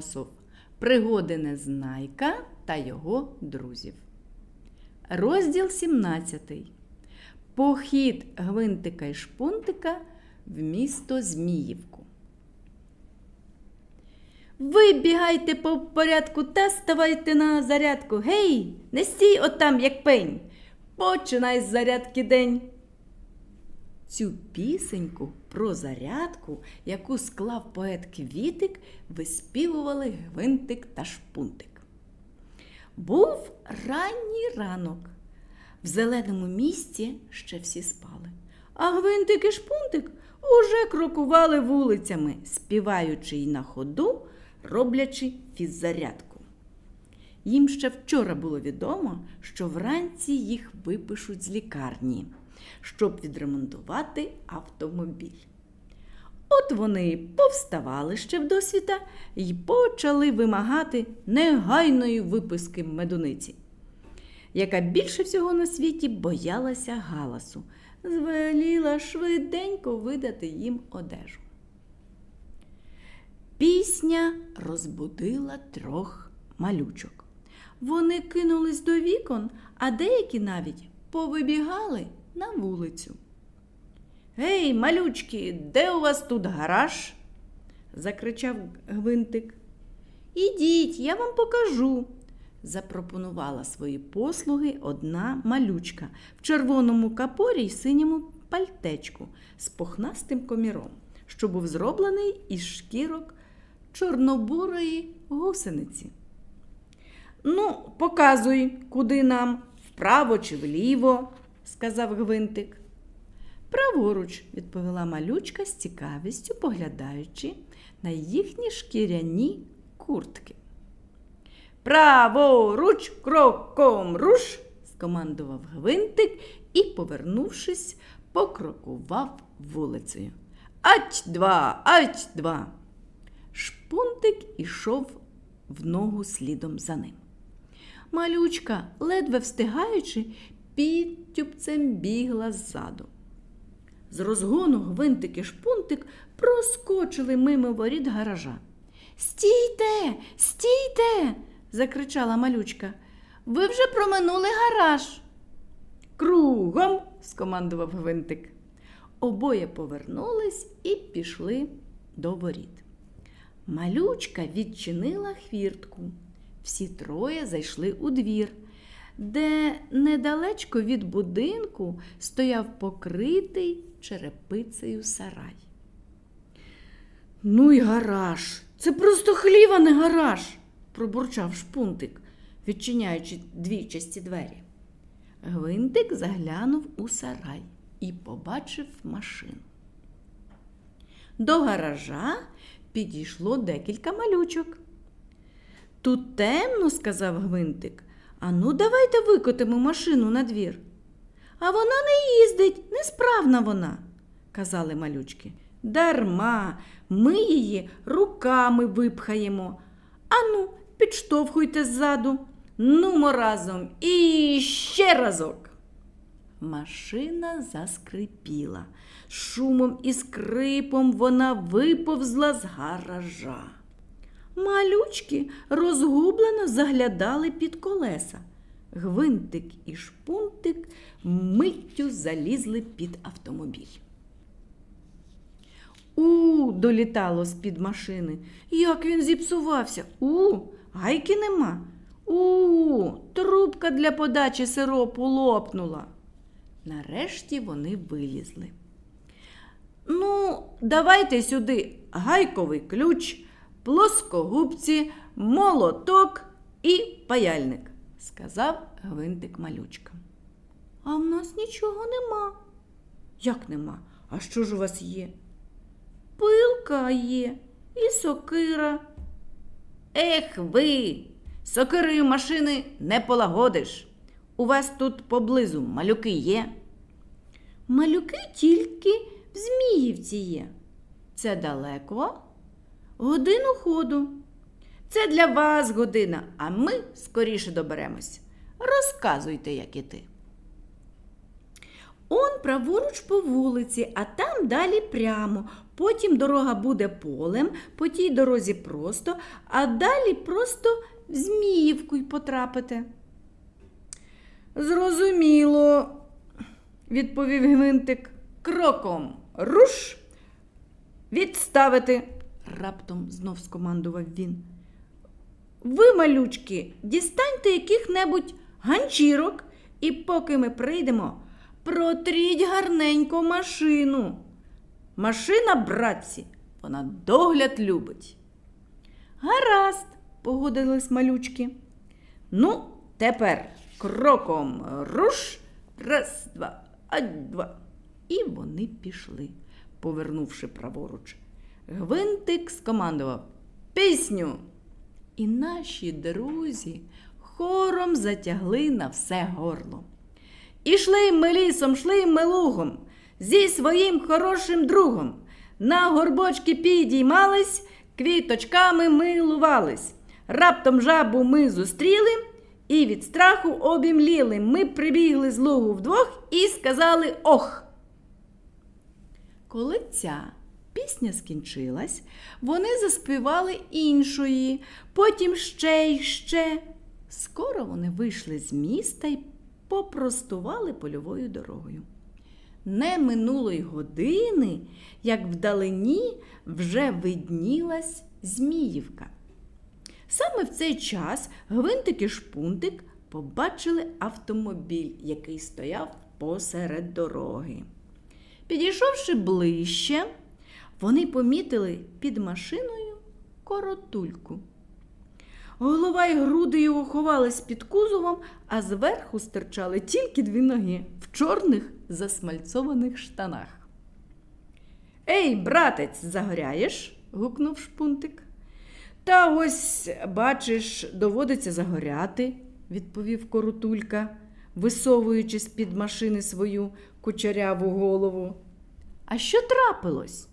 Микола Носов. Пригоди Незнайка та його друзів. Розділ 17. Похід Гвинтика і Шпунтика в місто Зміївку. Ви бігайте по порядку та ставайте на зарядку. Гей, не стій отам, як пень. Починай з зарядки день. Цю пісеньку про зарядку, яку склав поет Квітик, виспівували Гвинтик та Шпунтик. Був ранній ранок. В зеленому місті ще всі спали. А Гвинтик і Шпунтик уже крокували вулицями, співаючи й на ходу, роблячи фіззарядку. Їм ще вчора було відомо, що вранці їх випишуть з лікарні, щоб відремонтувати автомобіль. От вони повставали ще вдосвіта і почали вимагати негайної виписки медуниці, яка більше всього на світі боялася галасу, звеліла швиденько видати їм одежу. Пісня розбудила трьох малючок. Вони кинулись до вікон, а деякі навіть повибігали на вулицю. Гей, малючки, де у вас тут гараж? закричав Гвинтик. Ідіть, я вам покажу, запропонувала свої послуги одна малючка в червоному капорі й синьому пальтечку з пухнастим коміром, що був зроблений із шкірок чорнобурої гусениці. Ну, показуй, куди нам, вправо чи вліво, сказав Гвинтик. Праворуч, відповіла малючка з цікавістю, поглядаючи на їхні шкіряні куртки. Праворуч, кроком руш, скомандував Гвинтик і, повернувшись, покрокував вулицею. Ать два, ать два. Шпунтик ішов в ногу слідом за ним. Малючка, ледве встигаючи, підтюбцем бігла ззаду. З розгону гвинтик і шпунтик проскочили мимо воріт гаража. Стійте, стійте, закричала малючка. Ви вже проминули гараж. Кругом, скомандував гвинтик. Обоє повернулись і пішли до воріт. Малючка відчинила хвіртку. Всі троє зайшли у двір, де недалечко від будинку стояв покритий черепицею сарай. Ну й гараж. Це просто хліва не гараж, пробурчав шпунтик, відчиняючи двічасті двері. Гвинтик заглянув у сарай і побачив машину. До гаража підійшло декілька малючок. Тут темно, сказав Гвинтик. Ану, давайте викотимо машину на двір. А вона не їздить, несправна вона, казали малючки. Дарма, ми її руками випхаємо. Ану, підштовхуйте ззаду. Нумо разом і ще разок. Машина заскрипіла. Шумом і скрипом вона виповзла з гаража. Малючки розгублено заглядали під колеса. Гвинтик і шпунтик миттю залізли під автомобіль. У, долітало з-під машини. Як він зіпсувався. У, гайки нема. У, трубка для подачі сиропу лопнула. Нарешті вони вилізли. Ну, давайте сюди гайковий ключ, плоскогубці, молоток і паяльник, сказав гвинтик малючка. А в нас нічого нема. Як нема? А що ж у вас є? Пилка є і сокира. Ех ви, сокирою машини не полагодиш. У вас тут поблизу малюки є? Малюки тільки в Зміївці є. Це далеко? Годину ходу. Це для вас година, а ми скоріше доберемось. Розказуйте, як іти. Он праворуч по вулиці, а там далі прямо. Потім дорога буде полем, по тій дорозі просто, а далі просто в Зміївку й потрапите. Зрозуміло, відповів Гвинтик. Кроком руш. Відставити, раптом знов скомандував він. Ви, малючки, дістаньте яких-небудь ганчірок, і поки ми прийдемо, протріть гарненько машину. Машина, братці, вона догляд любить. Гаразд, погодились малючки. Ну, тепер кроком руш. Раз, два, а два. І вони пішли, повернувши праворуч. Гвинтик скомандував Пісню. І наші друзі хором затягли на все горло. Ішли ми лісом, шли ми лугом, зі своїм хорошим другом. На горбочки підіймались, квіточками милувались. Раптом жабу ми зустріли і від страху обімліли. Ми прибігли з лугу вдвох і сказали ох. Коли ця пісня скінчилась, вони заспівали іншої, потім ще й ще. Скоро вони вийшли з міста й попростували польовою дорогою. Не минуло й години, як вдалині вже виднілась Зміївка. Саме в цей час Гвинтик і Шпунтик побачили автомобіль, який стояв посеред дороги. Підійшовши ближче, вони помітили під машиною коротульку. Голова і груди його ховались під кузовом, а зверху стирчали тільки дві ноги в чорних засмальцованих штанах. Ей, братець, загоряєш? гукнув шпунтик. Та ось, бачиш, доводиться загоряти, відповів коротулька, висовуючи з-під машини свою кучеряву голову. А що трапилось?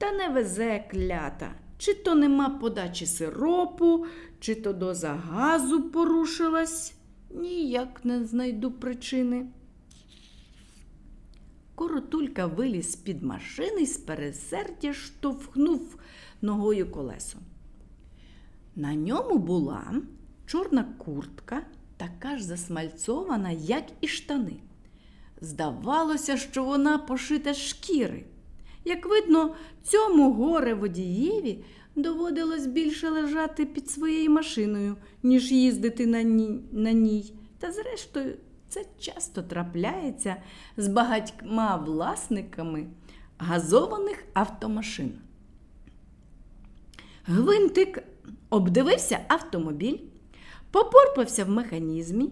Та не везе клята. Чи то нема подачі сиропу, чи то доза газу порушилась. Ніяк не знайду причини. Коротулька виліз з-під машини і з пересердя штовхнув ногою колесо. На ньому була чорна куртка, така ж засмальцована, як і штани. Здавалося, що вона пошита шкіри. Як видно, цьому горе водієві доводилось більше лежати під своєю машиною, ніж їздити на ній. На ній. Та зрештою, це часто трапляється з багатьма власниками газованих автомашин. Гвинтик обдивився автомобіль, попорпався в механізмі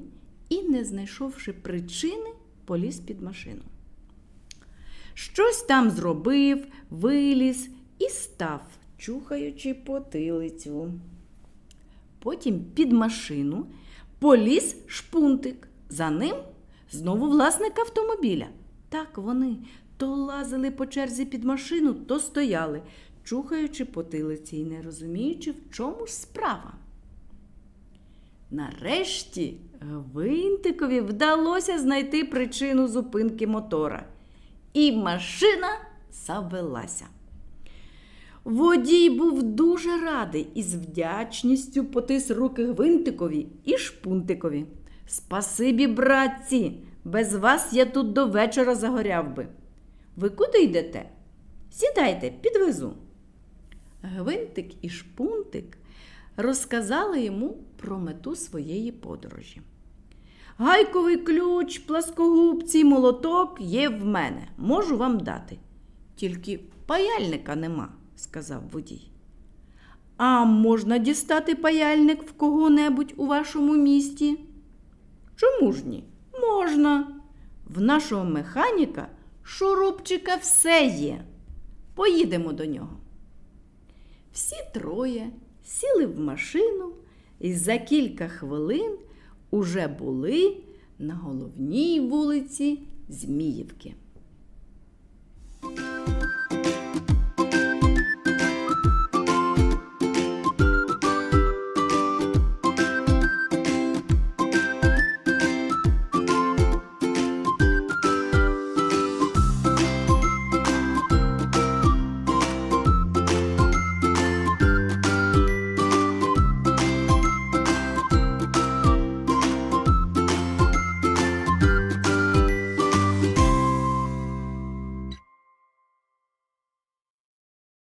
і, не знайшовши причини, поліз під машину. Щось там зробив, виліз і став, чухаючи потилицю. Потім під машину поліз шпунтик. За ним знову власник автомобіля. Так вони то лазили по черзі під машину, то стояли, чухаючи потилиці і не розуміючи, в чому ж справа. Нарешті Гвинтикові вдалося знайти причину зупинки мотора. І машина завелася. Водій був дуже радий і з вдячністю потис руки Гвинтикові і Шпунтикові. Спасибі, братці, без вас я тут до вечора загоряв би. Ви куди йдете? Сідайте, підвезу. Гвинтик і Шпунтик розказали йому про мету своєї подорожі. Гайковий ключ, пласкогубці, молоток є в мене. Можу вам дати. Тільки паяльника нема, сказав водій. А можна дістати паяльник в кого-небудь у вашому місті? Чому ж ні? Можна. В нашого механіка шурупчика все є. Поїдемо до нього. Всі троє сіли в машину і за кілька хвилин уже були на головній вулиці Зміївки.